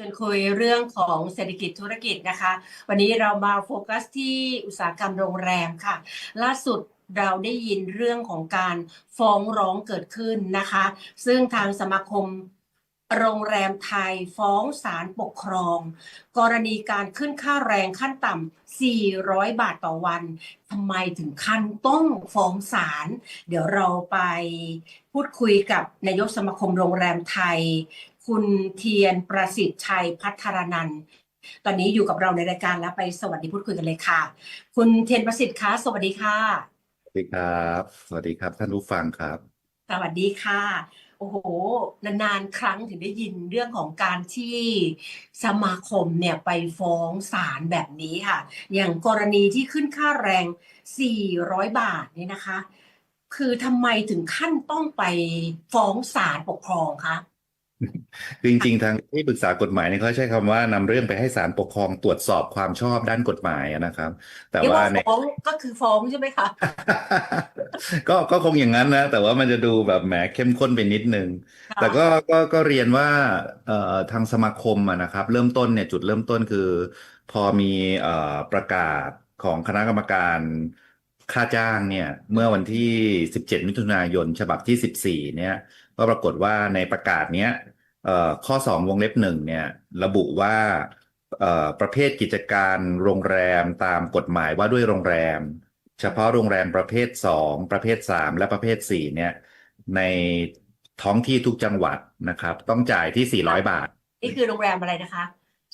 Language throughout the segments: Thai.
ชวนคุยเรื่องของเศรษฐกิจธุรกิจนะคะ วันนี้เรามาโฟกัสที่อุตสาหกรรมโรงแรมค่ะ ล่าสุดเราได้ยินเรื่องของการฟ้องร้องเกิดขึ้นนะคะ ซึ่งทางสมาคมโรงแรมไทยฟ้องศาลปกครอง กรณีการขึ้นค่าแรงขั้นต่ำ 400 บาทต่อวันทำไมถึงขั้นต้องฟ้องศาลเดี๋ยวเราไปพูดคุยกับนายกสมาคมโรงแรมไทย คุณเทียนประสิทธิ์ชัยพัฒรนันท์ตอนนี้อยู่กับเราในรายการแล้วไปสวัสดีพูดคุยกันเลยค่ะ คุณเทียนประสิทธิ์คะสวัสดีค่ะ สวัสดีครับ สวัสดีครับ ท่านผู้ฟังครับ สวัสดีค่ะ โอ้โห นานๆ ครั้งถึงได้ยินเรื่องของการที่สมาคมเนี่ยไปฟ้องศาลแบบนี้ค่ะ อย่างกรณีที่ขึ้นค่าแรง 400 บาทเนี่ยนะคะ คือทำไมถึงขั้นต้องไปฟ้องศาลปกครองคะ คือจริงๆทางที่ปรึกษากฎหมายเนี่ยเขาใช้คำว่านำเรื่องไปให้ศาลปกครองตรวจสอบความชอบด้านกฎหมายอะนะครับ แต่เรียกว่าว่าในฟ้องก็คือฟ้องใช่ไหมคะก็ก็คงอย่างนั้นนะ แต่ว่ามันจะดูแบบแหมเข้มข้นไปนิดนึง แต่ก็ก็ก็เรียนว่าเอ่อทางสมาคมอะนะครับ เริ่มต้นเนี่ยจุดเริ่มต้นคือ พอมีเอ่อประกาศของคณะกรรมการค่าจ้างเนี่ยเมื่อวันที่ 17 มิถุนายน ฉบับที่ 14 เนี่ยก็ปรากฏว่าในประกาศเนี้ยเอ่อข้อ 2 วงเล็บหนึ่งเนี่ยระบุว่าเอ่อประเภทกิจการโรงแรมตามกฎหมายว่าด้วยโรงแรม เฉพาะโรงแรมประเภท 2 ประเภท 3 และประเภท4เนี่ยในท้องที่ทุกจังหวัดนะครับ ต้องจ่ายที่ 400 บาท นี่คือโรงแรมอะไรนะคะ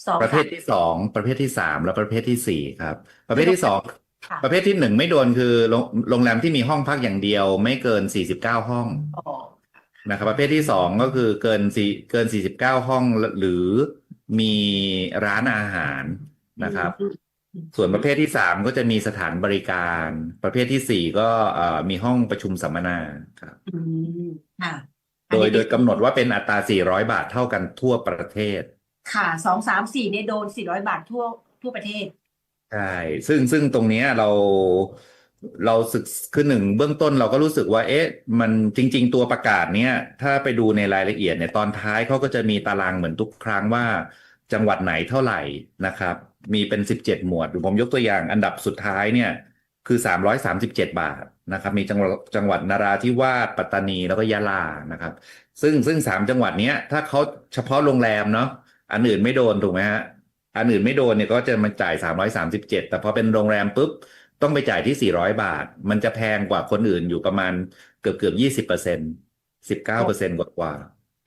สองประเภทสามที่สองประเภทที่สามและประเภทที่สี่ครับ ประเภทที่สองค่ะประเภทที่หนึ่งไม่โดนคือโรงโรงแรมที่มีห้องพักอย่างเดียวไม่เกิน49ห้องอ๋อ นะครับประเภทที่สองก็คือเกินสี่เกิน49ห้องหรือมีร้านอาหารนะครับอืมส่วนประเภทที่สามก็จะมีสถานบริการ ประเภทที่สี่ก็เอ่อมีห้องประชุมสัมมนาครับอืมค่ะโดยอันนี้โดยกำหนดว่าเป็นอัตรา400บาทเท่ากันทั่วประเทศ ค่ะสองสามสี่เนี่ยโดนสี่ร้อยบาททั่วทั่วประเทศใช่ซึ่งซึ่งตรงเนี้ยเรา เราศึกคือหนึ่งเบื้องต้นเราก็รู้สึกว่า เอ๊ะ มันจริง ๆ ตัวประกาศเนี้ยถ้าไปดูในรายละเอียดเนี่ยตอนท้ายเขาก็จะมีตารางเหมือนทุกครั้งว่า จังหวัดไหนเท่าไหร่นะครับ มีเป็นสิบเจ็ดหมวดผมยกตัวอย่างอันดับสุดท้ายเนี่ยคือสามร้อยสามสิบเจ็ดบาทนะครับ มีจังหวัดจังหวัดนราธิวาสปัตตานีแล้วก็ยะลานะครับ ซึ่งซึ่งสามจังหวัดเนี้ยถ้าเขาเฉพาะโรงแรมเนาะอันอื่นไม่โดนถูกไหมฮะอันอื่นไม่โดนเนี่ยก็จะมาจ่าย 337 แต่พอเป็นโรงแรมปุ๊บ ต้องไปจ่ายที่ 400 บาท มันจะแพงกว่าคนอื่นอยู่ประมาณเกือบเกือบยี่สิบเปอร์เซ็นต์สิบเก้าเปอร์เซ็นต์กว่ากว่า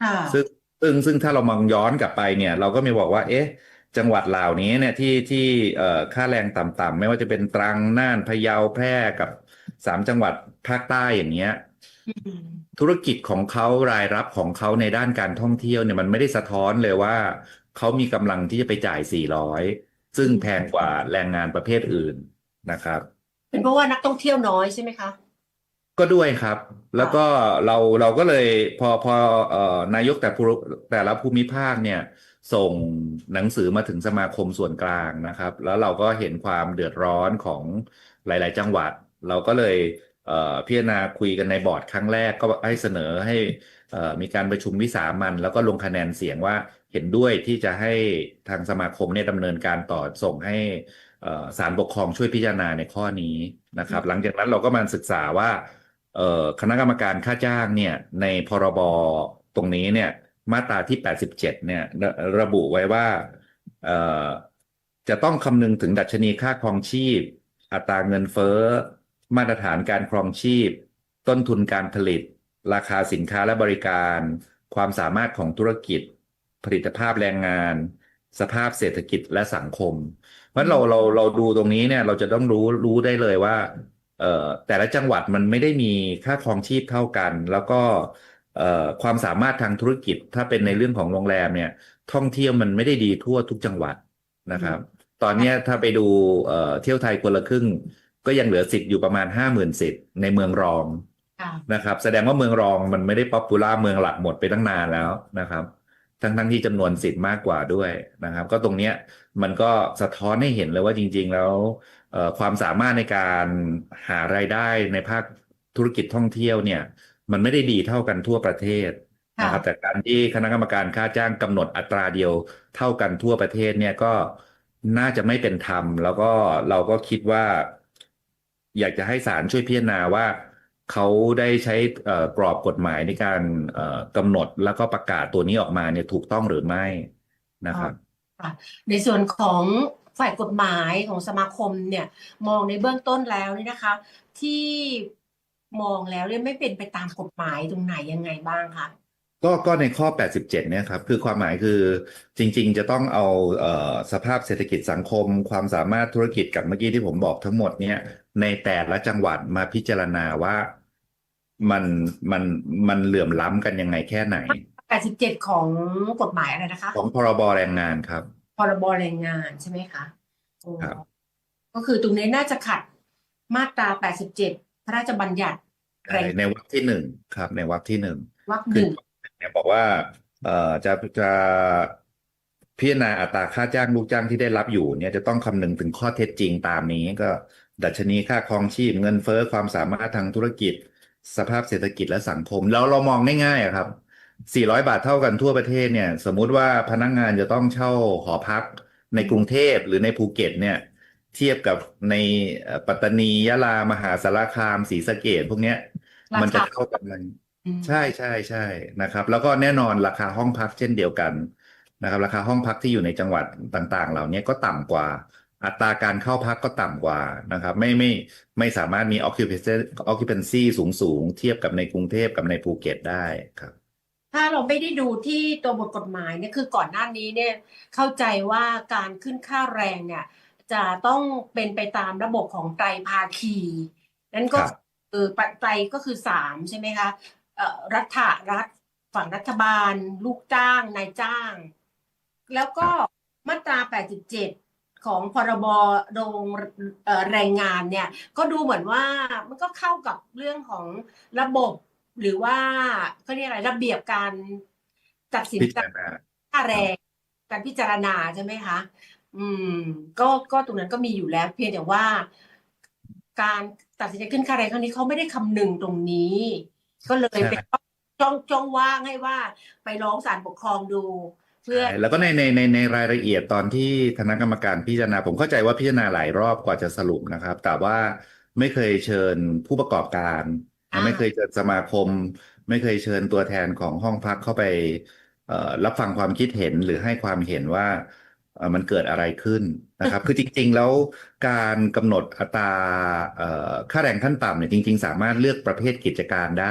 ค่ะซึ่งซึ่งซึ่งถ้าเรามองย้อนกลับไปเนี่ย เราก็มีบอกว่า เอ๊ะ จังหวัดเหล่านี้เนี่ยที่ที่เอ่อค่าแรงต่ำๆไม่ว่าจะเป็นตรังน่านพะเยาแพร่กับสามจังหวัดภาคใต้อย่างเงี้ยอืมธุรกิจของเขารายรับของเขาในด้านการท่องเที่ยวเนี่ยมันไม่ได้สะท้อนเลยว่าเขามีกำลังที่จะไปจ่าย 400 ซึ่งแพงกว่าแรงงานประเภทอื่น นะครับ เป็นเพราะว่านักท่องเที่ยวน้อยใช่ไหมคะ ก็ด้วยครับ แล้วก็เราเราก็เลยพอพอเอ่อนายกแต่ภูแต่ละภูมิภาคเนี่ย ส่งหนังสือมาถึงสมาคมส่วนกลางนะครับ แล้วเราก็เห็นความเดือดร้อนของหลาย ๆ จังหวัด เราก็เลยเอ่อพิจารณาคุยกันในบอร์ดครั้งแรกก็ให้เสนอให้เอ่อมีการประชุมวิสามัญแล้วก็ลงคะแนนเสียงว่าเห็นด้วยที่จะให้ทางสมาคมเนี่ยดำเนินการต่อส่งให้เอ่อ ศาลปกครองช่วยพิจารณาในข้อนี้นะครับ หลังจากนั้นเราก็มาศึกษาว่าเอ่อคณะกรรมการค่าจ้างเนี่ยในพรบตรงนี้เนี่ยมาตราที่ 87 เนี่ยระระบุไว้ว่าเอ่อจะต้องคำนึงถึงดัชนีค่าครองชีพ อัตราเงินเฟ้อ มาตรฐานการครองชีพ ต้นทุนการผลิต ราคาสินค้าและบริการ ความสามารถของธุรกิจ ผลิตภาพแรงงาน สภาพเศรษฐกิจและสังคม เพราะฉะนั้นเราเราเราดูตรงนี้เนี่ย เราจะต้องรู้รู้ได้เลยว่า เอ่อแต่ละจังหวัดมันไม่ได้มีค่าครองชีพเท่ากัน แล้วก็เอ่อความสามารถทางธุรกิจถ้าเป็นในเรื่องของโรงแรมเนี่ย ท่องเที่ยวมันไม่ได้ดีทั่วทุกจังหวัดนะครับ ตอนเนี้ยถ้าไปดูเอ่อเที่ยวไทยคนละครึ่ง ก็ยังเหลือสิทธิ์อยู่ประมาณห้าหมื่นสิทธิ์ในเมืองรองค่ะนะครับ แสดงว่าเมืองรองมันไม่ได้ป๊อปปูล่าเมืองหลักหมดไปตั้งนานแล้วนะครับ ทั้งทั้งที่จำนวนสิทธิ์มากกว่าด้วยนะครับ ก็ตรงเนี้ยมันก็สะท้อนให้เห็นเลยว่าจริง ๆ แล้วเอ่อความสามารถในการหารายได้ในภาคธุรกิจท่องเที่ยวเนี่ย มันไม่ได้ดีเท่ากันทั่วประเทศนะครับแต่การที่คณะกรรมการค่าจ้างกำหนดอัตราเดียวเท่ากันทั่วประเทศเนี่ยก็น่าจะไม่เป็นธรรม แล้วก็เราก็คิดว่า อยากจะให้ศาลช่วยพิจารณาว่า เขาได้ใช้เอ่อกรอบกฎหมายในการเอ่อกำหนดแล้วก็ประกาศตัวนี้ออกมาเนี่ยถูกต้องหรือไม่นะครับในส่วนของฝ่ายกฎหมายของสมาคมเนี่ยมองในเบื้องต้นแล้วนี่นะคะ ที่มองแล้วเนี่ยไม่เป็นไปตามกฎหมายตรงไหนยังไงบ้างคะก็ก็ในข้อ 87 เนี่ยครับคือความหมายคือจริง ๆ จะต้องเอาเอ่อสภาพเศรษฐกิจสังคม ความสามารถธุรกิจกับเมื่อกี้ที่ผมบอกทั้งหมดเนี่ยในแต่ละจังหวัดมาพิจารณาว่า มันมันมันเหลื่อมล้ำกันยังไงแค่ไหน 87 ของกฎหมายอะไรนะคะ ของพรบแรงงานครับ พรบแรงงานใช่ไหมคะโอ้ครับ ก็คือตรงนี้น่าจะขัดมาตรา 87 พระราชบัญญัติแรใช่งในวรรคที่หนึ่งครับ ในวรรคที่หนึ่งวรรคหคือนึ่งเนี่ยบอกว่า เอ่อจะจะพิจารณาอัตราค่าจ้างลูกจ้างที่ได้รับอยู่ เนี่ยจะต้องคำนึงถึงข้อเท็จจริงตามนี้ก็ ดัชนีค่าครองชีพเงินเฟ้อความสามารถทางธุรกิจ สภาพเศรษฐกิจและสังคม แล้วเรามองง่ายๆอะครับ 400 บาทเท่ากันทั่วประเทศเนี่ย สมมุติว่าพนักงานจะต้องเช่าหอพักในกรุงเทพหรือในภูเก็ตเนี่ย เทียบกับในเอ่อปัตตานียะลามหาสารคามศรีสะเกษพวกเนี้ยรามันจะคาเท่ากันไหมอืมใช่ใช่ใช่นะครับ แล้วก็แน่นอนราคาห้องพักเช่นเดียวกันนะครับ ราคาห้องพักที่อยู่ในจังหวัดต่าง ๆ เหล่านี้ก็ต่ำกว่า อัตราการเข้าพักก็ต่ำกว่านะครับ ไม่ไม่ไม่สามารถมี occupancy occupancy สูงสูงเทียบกับในกรุงเทพกับในภูเก็ตได้ครับ ถ้าเราไม่ได้ดูที่ตัวบทกฎหมายเนี่ยคือก่อนหน้านี้เนี่ยเข้าใจว่าการขึ้นค่าแรงเนี่ย จะต้องเป็นไปตามระบบของไตรภาคี นั่นก็ครับเออปัจจัยก็คือสามใช่ไหมคะเอ่อรัฐะรัฐฝั่งรัฐบาล ลูกจ้างนายจ้าง แล้วก็มาตรา 87 ของพรบโรงเอ่อแรงงานเนี่ย ก็ดูเหมือนว่ามันก็เข้ากับเรื่องของระบบหรือว่าเขาเรียกอะไรระเบียบการตัดสินพิใจจารณาค่าแรงการพิจารณาใช่ไหมคะอืม ก็ก็ตรงนั้นก็มีอยู่แล้ว เพียงแต่ว่า การตัดสินใจขึ้นค่าแรงครั้งนี้เขาไม่ได้คำนึงตรงนี้ ก็เลยใช่เป็นจ้องจ้องว่างให้ว่า ไปร้องศาลปกครองดู เพื่อใช่แล้วก็ในในในในรายละเอียดตอนที่คณะกรรมการพิจารณา ผมเข้าใจว่าพิจารณาหลายรอบกว่าจะสรุปนะครับ แต่ว่าไม่เคยเชิญผู้ประกอบการอ่าไม่เคยเชิญสมาคม ไม่เคยเชิญตัวแทนของห้องพักเข้าไปเอ่อรับฟังความคิดเห็นหรือให้ความเห็นว่าเอ่อมันเกิดอะไรขึ้นนะครับ คือจริง ๆ แล้วการกำหนดอัตราเอ่อค่าแรงขั้นต่ำเนี่ยจริง ๆ สามารถเลือกประเภทกิจการได้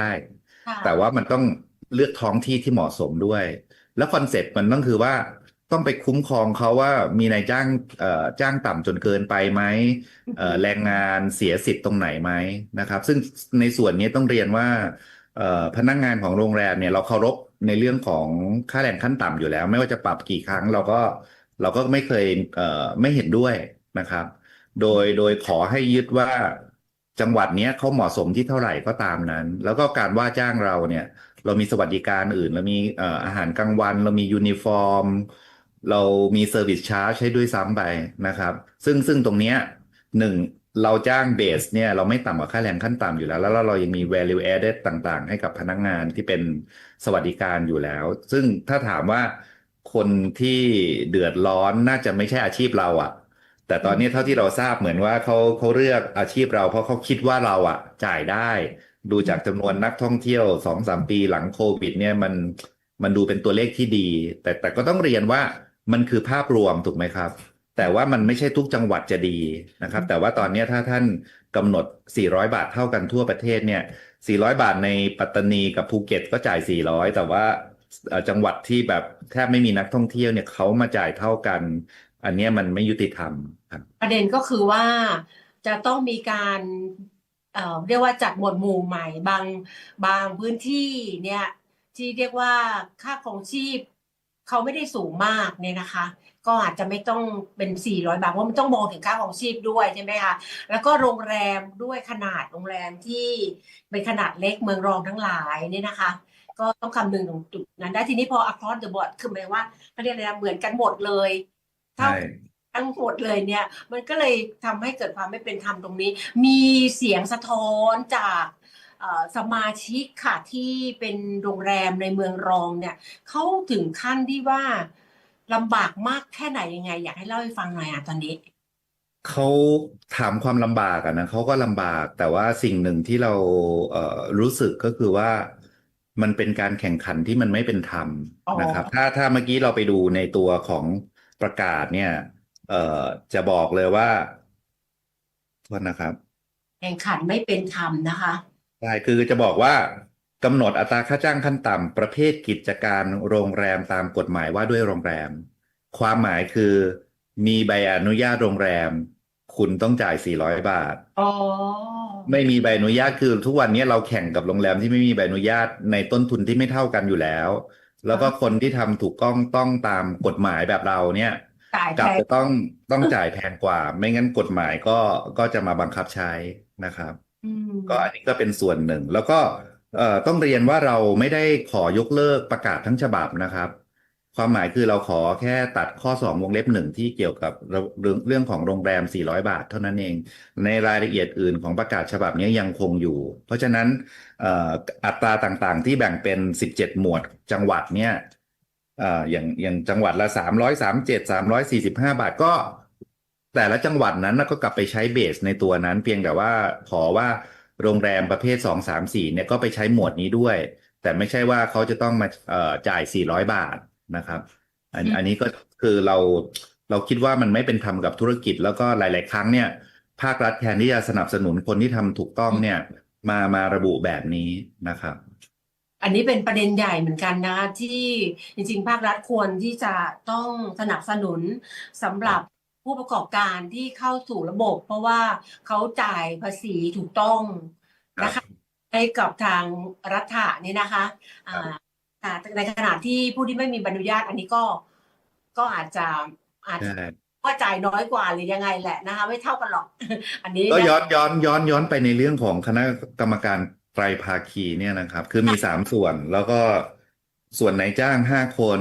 ค่ะแต่ว่ามันต้องเลือกท้องที่ที่เหมาะสมด้วย แล้วคอนเซ็ปต์มันต้องคือว่าต้องไปคุ้มครองเขาว่ามีนายจ้างเอ่อจ้างต่ำจนเกินไปไหมเอ่อแรงงานเสียสิทธิ์ตรงไหนไหมนะครับ ซึ่งในส่วนนี้ต้องเรียนว่าเอ่อพนักงานของโรงแรมเนี่ยเราเคารพในเรื่องของค่าแรงขั้นต่ำอยู่แล้ว ไม่ว่าจะปรับกี่ครั้งเราก็เราก็ไม่เคยเอ่อไม่เห็นด้วยนะครับ โดยโดยขอให้ยึดว่าจังหวัดเนี้ยเขาเหมาะสมที่เท่าไหร่ก็ตามนั้น แล้วก็การว่าจ้างเราเนี่ย เรามีสวัสดิการอื่น เรามีเอ่ออาหารกลางวัน เรามียูนิฟอร์ม เรามีเซอร์วิสชาร์จให้ด้วยซ้ำไปนะครับ ซึ่งซึ่งตรงเนี้ยหนึ่งเราจ้างเบสเนี่ยเราไม่ต่ำกว่าค่าแรงขั้นต่ำอยู่แล้ว แล้วเรายังมี value added ต่างๆ ให้กับพนักงานที่เป็นสวัสดิการอยู่แล้ว ซึ่งถ้าถามว่าคนที่เดือดร้อนน่าจะไม่ใช่อาชีพเราอะแต่ตอนนี้เท่าที่เราทราบเหมือนว่าเขาเขาเลือกอาชีพเราเพราะเขาคิดว่าเราอะจ่ายได้ ดูจากจำนวนนักท่องเที่ยวสองสามปีหลังโควิด เนี่ยมันมันดูเป็นตัวเลขที่ดี แต่แต่ก็ต้องเรียนว่ามันคือภาพรวมถูกไหมครับ แต่ว่ามันไม่ใช่ทุกจังหวัดจะดีนะครับ แต่ว่าตอนนี้ถ้าท่านกำหนด 400 บาทเท่ากันทั่วประเทศเนี่ย 400 บาทในปัตตานีกับภูเก็ตก็จ่าย 400 แต่ว่าจังหวัดที่แบบแทบไม่มีนักท่องเที่ยวเนี่ยเขามาจ่ายเท่ากัน อันนี้มันไม่ยุติธรรมครับประเด็นก็คือว่าจะต้องมีการ เอ่อเรียกว่าจัดหมวดหมู่ใหม่บางบางพื้นที่เนี่ยที่เรียกว่าค่าครองชีพเขาไม่ได้สูงมากเนี่ยนะคะ ก็อาจจะไม่ต้องเป็น 400 บาทเพราะมันต้องมองถึงค่าครองชีพด้วยใช่ไหมคะแล้วก็โรงแรมด้วยขนาดโรงแรมที่เป็นขนาดเล็กเมืองรองทั้งหลายเนี่ยนะคะ ก็ต้องคำนึงตรงจุดนั้นได้ทีนี้พอ across the board คือหมายว่าเขาเรียกอะไรนะเหมือนกันหมดเลยเท่า ทั้งหมดเลยเนี่ย มันก็เลยทำให้เกิดความไม่เป็นธรรมตรงนี้ มีเสียงสะท้อนจากเอ่อสมาชิกค่ะที่เป็นโรงแรมในเมืองรองเนี่ยเขาถึงขั้นที่ว่าลำบากมากแค่ไหนยังไง อยากให้เล่าให้ฟังหน่อยอะตอนนี้เขาถามความลำบากอะนะเขาก็ลำบาก แต่ว่าสิ่งหนึ่งที่เราเอ่อรู้สึกก็คือว่ามันเป็นการแข่งขันที่มันไม่เป็นธรรมอ๋อนะครับ ถ้าถ้าเมื่อกี้เราไปดูในตัวของประกาศเนี่ย เอ่อจะบอกเลยว่าโทษนะครับ แข่งขันไม่เป็นธรรมนะคะ ใช่คือจะบอกว่ากำหนดอัตราค่าจ้างขั้นต่ำประเภทกิจการโรงแรมตามกฎหมายว่าด้วยโรงแรม ความหมายคือ มีใบอนุญาตโรงแรม คุณต้องจ่าย 400 บาท อ๋อ ไม่มีใบอนุญาตคือทุกวันนี้เราแข่งกับโรงแรมที่ไม่มีใบอนุญาตในต้นทุนที่ไม่เท่ากันอยู่แล้ว แล้วก็คนที่ทำถูกต้องต้องตามกฎหมายแบบเราเนี่ย จ่ายกลับแพงจะต้องต้องจ่ายแพงกว่า ไม่งั้นกฎหมายก็ก็จะมาบังคับใช้นะครับ อืมก็อันนี้ก็เป็นส่วนหนึ่ง แล้วก็เอ่อต้องเรียนว่าเราไม่ได้ขอยกเลิกประกาศทั้งฉบับนะครับ ความหมายคือเราขอแค่ตัดข้อ 2 วงเล็บหนึ่งที่เกี่ยวกับเรื่องเรื่องของโรงแรม 400 บาทเท่านั้นเอง ในรายละเอียดอื่นของประกาศฉบับนี้ยังคงอยู่ เพราะฉะนั้นเอ่ออัตราต่างๆ ที่แบ่งเป็น 17 หมวดจังหวัดเนี่ยเอ่ออย่างอย่างจังหวัดละ337 345บาทก็ แต่ละจังหวัดนั้นน่ะก็กลับไปใช้เบสในตัวนั้น เพียงแต่ว่าขอว่าโรงแรมประเภท2 3 4เนี่ยก็ไปใช้หมวดนี้ด้วย แต่ไม่ใช่ว่าเขาจะต้องมาเอ่อจ่าย400บาทนะครับอันอืมอันนี้ก็คือเราเราคิดว่ามันไม่เป็นธรรมกับธุรกิจแล้วก็หลาย ๆ ครั้งเนี่ยภาครัฐแทนที่จะสนับสนุนคนที่ทำถูกต้องเนี่ย มามาระบุแบบนี้นะครับ อันนี้เป็นประเด็นใหญ่เหมือนกันนะคะที่จริงๆ ภาครัฐควรที่จะต้องสนับสนุนสำหรับผู้ประกอบการที่เข้าสู่ระบบ เพราะว่าเขาจ่ายภาษีถูกต้องนะคะให้กับทางรัฐะเนี่ยนะคะอ่าแต่ในขณะที่ผู้ที่ไม่มีใบอนุญาต อันนี้ก็ก็อาจจะอาจจะใช่ว่าจ่ายน้อยกว่าหรือยังไงแหละนะคะ ไม่เท่ากันหรอก อันนี้ก็นะย้อนย้อนย้อนย้อนไปในเรื่องของคณะกรรมการ ไตรภาคีเนี่ยนะครับ คือมีสามส่วนแล้วก็ส่วนนายจ้างห้าคน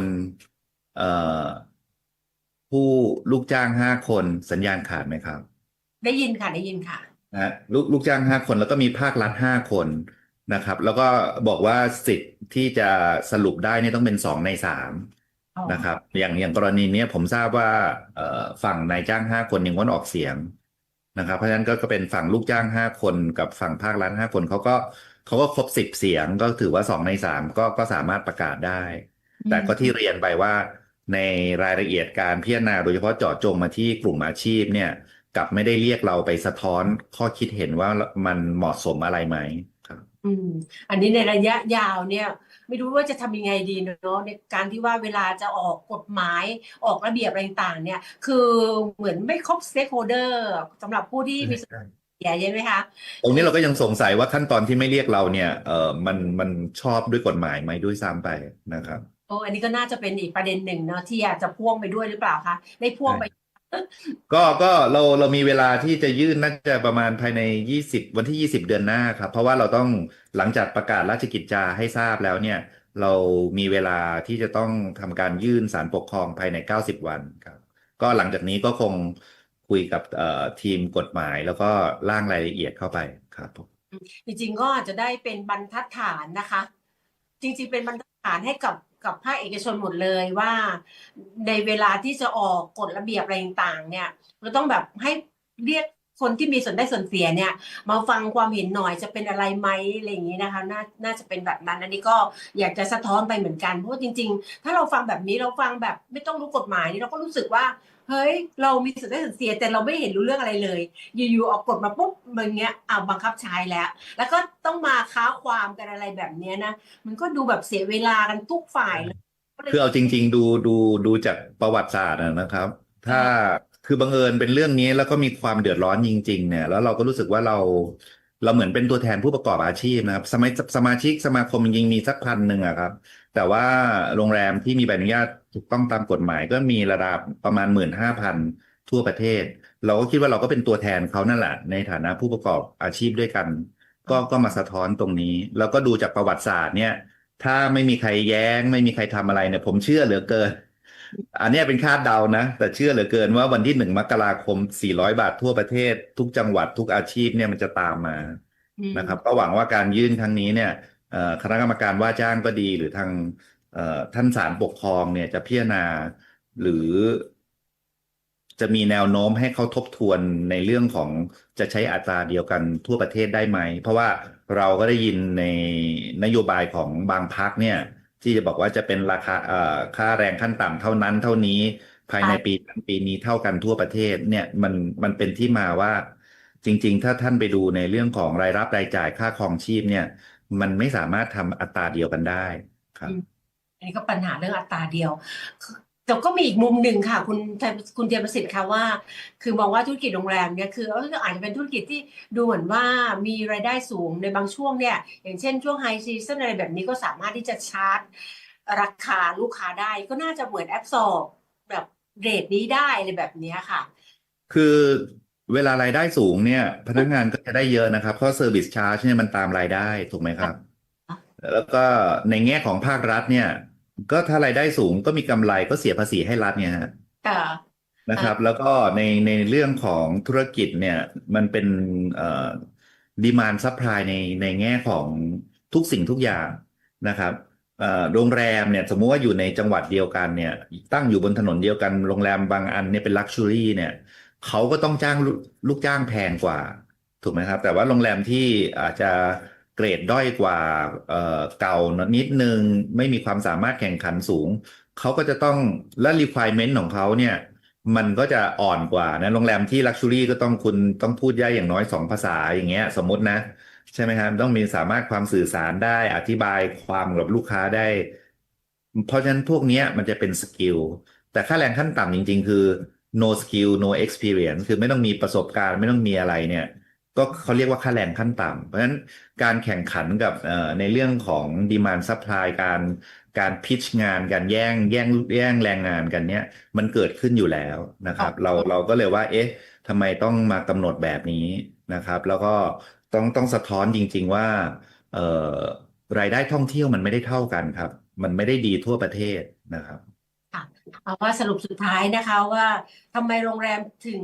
เอ่อผู้ลูกจ้างห้าคนสัญญาณขาดไหมครับ ได้ยินค่ะได้ยินค่ะนะฮะลูกลูกจ้างห้าคนแล้วก็มีภาครัฐห้าคนนะครับ แล้วก็บอกว่าสิทธิ์ที่จะสรุปได้เนี่ยต้องเป็นสองในสามอ๋อนะครับ อย่างอย่างกรณีเนี้ยผมทราบว่าเอ่อฝั่งนายจ้างห้าคนยังงดออกเสียง นะครับเพราะฉะนั้นก็ก็เป็นฝั่งลูกจ้างห้าคนกับฝั่งภาครัฐห้าคนเขาก็เขาก็ครบสิบเสียงก็ถือว่าสองในสามก็ก็สามารถประกาศได้ แต่ก็ที่เรียนไปว่าในรายละเอียดการพิจารณาโดยเฉพาะเจาะจงมาที่กลุ่มอาชีพเนี่ยกลับไม่ได้เรียกเราไปสะท้อนข้อคิดเห็นว่ามันเหมาะสมอะไรไหมครับ อืม อันนี้ในระยะยาวเนี่ย ไม่รู้ว่าจะทำยังไงดีเนาะในการที่ว่าเวลาจะออกกฎหมายออกระเบียบอะไรต่างๆเนี่ยคือเหมือนไม่ครบสเต็กโฮเดอร์สำหรับผู้ที่มีส่วนเสียใช่ไหมคะตรงนี้เราก็ยังสงสัยว่าขั้นตอนที่ไม่เรียกเราเนี่ยเออมันมันชอบด้วยกฎหมายไหมด้วยซ้ำไปนะครับโอ้อันนี้ก็น่าจะเป็นอีกประเด็นหนึ่งเนาะที่อาจจะพ่วงไปด้วยหรือเปล่าคะได้พ่วงไป ก็ก็เราเรามีเวลาที่จะยื่นน่าจะประมาณภายในยี่สิบวันที่ยี่สิบเดือนหน้าครับ เพราะว่าเราต้องหลังจากประกาศราชกิจจาให้ทราบแล้วเนี่ย เรามีเวลาที่จะต้องทำการยื่นศาลปกครองภายในเก้าสิบวันครับ ก็หลังจากนี้ก็คงคุยกับเอ่อทีมกฎหมายแล้วก็ร่างรายละเอียดเข้าไปครับผม จริงๆก็อาจจะได้เป็นบรรทัดฐานนะคะ จริงๆเป็นบรรทัดฐานให้กับ กับภาคเอกชนหมดเลยว่า ในเวลาที่จะออกกฎระเบียบอะไรต่างเนี่ยเราต้องแบบให้เรียก คนที่มีส่วนได้ส่วนเสียเนี่ย มาฟังความเห็นหน่อยจะเป็นอะไรไหมอะไรอย่างนี้นะคะน่าน่าจะเป็นแบบนั้นอันนี้ก็อยากจะสะท้อนไปเหมือนกันเพราะจริง ๆ ถ้าเราฟังแบบนี้เราฟังแบบไม่ต้องรู้กฎหมายนี่เราก็รู้สึกว่าเฮ้ยเรามีส่วนได้ส่วนเสียแต่เราไม่เห็นรู้เรื่องอะไรเลย อยู่ๆออกกฎมาปุ๊บมันเงี้ยเอาบังคับใช้แล้ว แล้วก็ต้องมาค้าความกันอะไรแบบเนี้ยนะ มันก็ดูแบบเสียเวลากันทุกฝ่ายเลยคือเอาจริง ๆ ดูดูดูจากประวัติศาสตร์นะครับ ถ้า คือบังเอิญเป็นเรื่องนี้แล้วก็มีความเดือดร้อนจริง ๆ เนี่ย แล้วเราก็รู้สึกว่าเราเราเหมือนเป็นตัวแทนผู้ประกอบอาชีพนะครับ สมัยสมาชิกสมาคมจริงๆมีสักพันหนึ่งอะครับ แต่ว่าโรงแรมที่มีใบอนุญาตถูกต้องตามกฎหมายก็มีระดับประมาณหมื่นห้าพันทั่วประเทศ เราก็คิดว่าเราก็เป็นตัวแทนเขานั่นแหละ ในฐานะผู้ประกอบอาชีพด้วยกัน ก็ก็มาสะท้อนตรงนี้ แล้วก็ดูจากประวัติศาสตร์เนี่ย ถ้าไม่มีใครแย้ง ไม่มีใครทำอะไรเนี่ย ผมเชื่อเหลือเกิน อันนี้เป็นคาดเดานะ แต่เชื่อเหลือเกินว่าวันที่หนึ่งมกราคม 400 บาททั่วประเทศ ทุกจังหวัดทุกอาชีพเนี่ยมันจะตามมานะครับ ก็หวังว่าการยื่นครั้งนี้เนี่ยคณะกรรมการว่าจ้างก็ดีหรือทางท่านศาลปกครองเนี่ยจะพิจารณาหรือ จะมีแนวโน้มให้เขาทบทวนในเรื่องของจะใช้อัตราเดียวกันทั่วประเทศได้ไหม เพราะว่าเราก็ได้ยินในนโยบายของบางพรรคเนี่ย ที่จะบอกว่าจะเป็นราคาเอ่อค่าแรงขั้นต่ำเท่านั้นเท่านี้ภายในปีนั้นปีนี้เท่ากันทั่วประเทศเนี่ยมันมันเป็นที่มาว่า จริง ๆ ถ้าท่านไปดูในเรื่องของรายรับรายจ่ายค่าครองชีพเนี่ย มันไม่สามารถทำอัตราเดียวกันได้ครับอืมอันนี้ก็ปัญหาเรื่องอัตราเดียว แต่ก็มีอีกมุมหนึ่งค่ะคุณไทยคุณเทียมประสิทธิ์ค่ะว่า คือมองว่าธุรกิจโรงแรมเนี่ยคือเอออาจจะเป็นธุรกิจที่ดูเหมือนว่ามีรายได้สูงในบางช่วงเนี่ย อย่างเช่นช่วงไฮซีซันอะไรแบบนี้ก็สามารถที่จะชาร์จ ราคาลูกค้าได้ก็น่าจะเหมือนแอปสอบแบบเรทนี้ได้อะไรแบบเนี้ยค่ะ คือเวลารายได้สูงเนี่ย พนักงานก็จะได้เยอะนะครับเพราะเซอร์วิสชาร์จเนี่ยมันตามรายได้ถูกไหมครับค่ะแล้วก็ในแง่ของภาครัฐเนี่ย ก็ถ้ารายได้สูงก็มีกำไรก็เสียภาษีให้รัฐเนี่ยฮะค่ะนะครับ แล้วก็ในในเรื่องของธุรกิจเนี่ยมันเป็นเอ่อดีมานซัพพลายในในแง่ของทุกสิ่งทุกอย่างนะครับเอ่อโรงแรมเนี่ยสมมุติว่าอยู่ในจังหวัดเดียวกันเนี่ย ตั้งอยู่บนถนนเดียวกันโรงแรมบางอันเนี่ยเป็นลักชัวรี่เนี่ยเขาก็ต้องจ้างลูลูกจ้างแพงกว่า ถูกไหมครับ แต่ว่าโรงแรมที่อาจจะ เกรดด้อยกว่าเก่านิดนึง ไม่มีความสามารถแข่งขันสูง เขาก็จะต้องและ requirement ของเขาเนี่ยมันก็จะอ่อนกว่านะโรงแรมที่ Luxury ก็ต้องคุณต้องพูดได้อย่างน้อยสองภาษาอย่างเงี้ย สมมตินะ ใช่ไหมครับ ต้องมีสามารถความสื่อสารได้อธิบายความกับลูกค้าได้ เพราะฉะนั้นพวกนี้มันจะเป็นสกิลแต่ค่าแรงขั้นต่ำจริง ๆ คือ no skill no experience คือไม่ต้องมีประสบการณ์ไม่ต้องมีอะไรเนี่ย ก็เขาเรียกว่าค่าแรงขั้นต่ำเพราะฉะนั้นการแข่งขันกับในเรื่องของ demand supply การการพิชงานการแย่งแย่งแย่งแรงงานกันเนี่ยมันเกิดขึ้นอยู่แล้วนะครับ เราเราก็เลยว่า เอ๊ะทำไมต้องมากำหนดแบบนี้นะครับ แล้วก็ต้องต้องสะท้อนจริง ๆว่าเอ่อรายได้ท่องเที่ยวมันไม่ได้เท่ากันครับ มันไม่ได้ดีทั่วประเทศนะครับค่ะเอาว่าสรุปสุดท้ายนะคะว่าทำไมโรงแรมถึง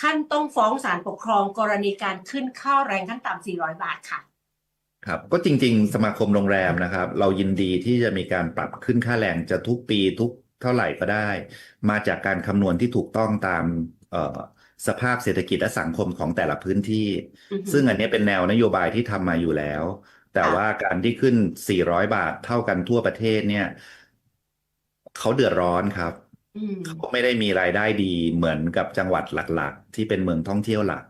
ขั้นต้องฟ้องศาลปกครองกรณีการขึ้นค่าแรงขั้นต่ำ400 บาทค่ะ ครับ ก็จริง ๆ สมาคมโรงแรมนะครับ เรายินดีที่จะมีการปรับขึ้นค่าแรงจะทุกปีทุกเท่าไหร่ก็ได้ มาจากการคำนวณที่ถูกต้องตามเอ่อสภาพเศรษฐกิจและสังคมของแต่ละพื้นที่อือหือซึ่งอันนี้เป็นแนวนโยบายที่ทำมาอยู่แล้ว แต่ค่ะว่าการที่ขึ้น 400 บาทเท่ากันทั่วประเทศเนี่ย เขาเดือดร้อนครับอืม เขาไม่ได้มีรายได้ดีเหมือนกับจังหวัดหลักๆ ที่เป็นเมืองท่องเที่ยวหลัก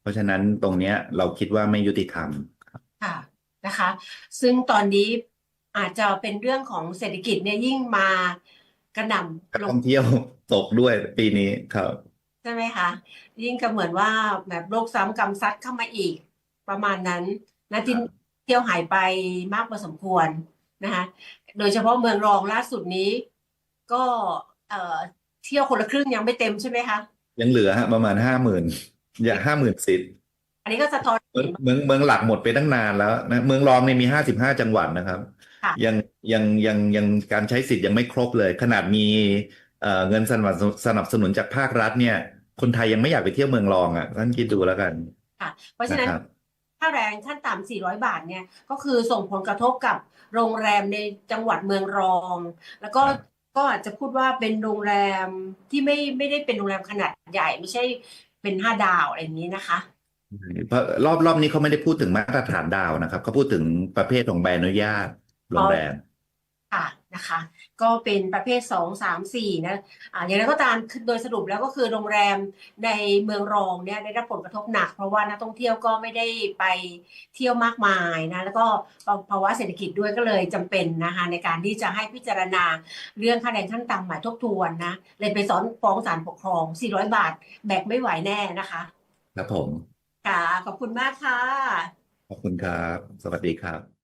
เพราะฉะนั้นตรงเนี้ยเราคิดว่าไม่ยุติธรรม ค่ะนะคะ ซึ่งตอนนี้อาจจะเป็นเรื่องของเศรษฐกิจเนี่ยยิ่งมากระหน่ำการลท่องงเที่ยวตกด้วยปีนี้ครับ ใช่ไหมคะ ยิ่งก็เหมือนว่าแบบโรคซ้ำกรรมซัดเข้ามาอีก ประมาณนั้นนะที่เที่ยวหายไปมากพอสมควรนะคะ โดยเฉพาะเมืองรองล่าสุดนี้ ก็ เอ่อเที่ยวคนละครึ่งยังไม่เต็มใช่ไหมคะ ยังเหลือฮะประมาณห้าหมื่นอย่าห้าหมื่นสิทธิ์อันนี้ก็สะท้อน เมืองเมืองเมืองหลักหมดไปตั้งนานแล้วนะเมืองรองเนี่ยมีห้าสิบห้าจังหวัดนะครับ ค่ะ ยังยังยังยังการใช้สิทธิ์ยังไม่ครบเลย ขนาดมีเอ่อเงินสนับสนุนสนับสนุนจากภาครัฐเนี่ย คนไทยยังไม่อยากไปเที่ยวเมืองรองอะท่านคิดดูแล้วกันค่ะ เพราะฉะนะนั้นครับ ค่าแรงขั้นต่ำ 400 บาทเนี่ย ก็คือส่งผลกระทบกับโรงแรมในจังหวัดเมืองรอง แล้วก็ครับ ก็อาจจะพูดว่าเป็นโรงแรมที่ไม่ไม่ได้เป็นโรงแรมขนาดใหญ่ ไม่ใช่เป็นห้าดาวอะไรอย่างนี้นะคะเพราะรอบรอบนี้เขาไม่ได้พูดถึงมาตรฐานดาวนะครับเขาพูดถึงประเภทของใบอนุญาตโรงแรม ค่ะนะคะ ก็เป็นประเภทสองสามสี่นะอ่าอย่างไรก็ตามคือโดยสรุปแล้วก็คือโรงแรมในเมืองรองเนี่ยได้รับผลกระทบหนัก เพราะว่านักท่องเที่ยวก็ไม่ได้ไปเที่ยวมากมายนะแล้วก็ภาวะเศรษฐกิจด้วยก็เลยจำเป็นนะคะในการที่จะให้พิจารณาเรื่องค่าแรงขั้นต่ำหมายทบทวนนะเลยไปสอนฟ้องศาลปกครอง 400 บาท แบกไม่ไหวแน่นะคะครับผมค่ะขอบคุณมากค่ะขอบคุณครับ สวัสดีครับ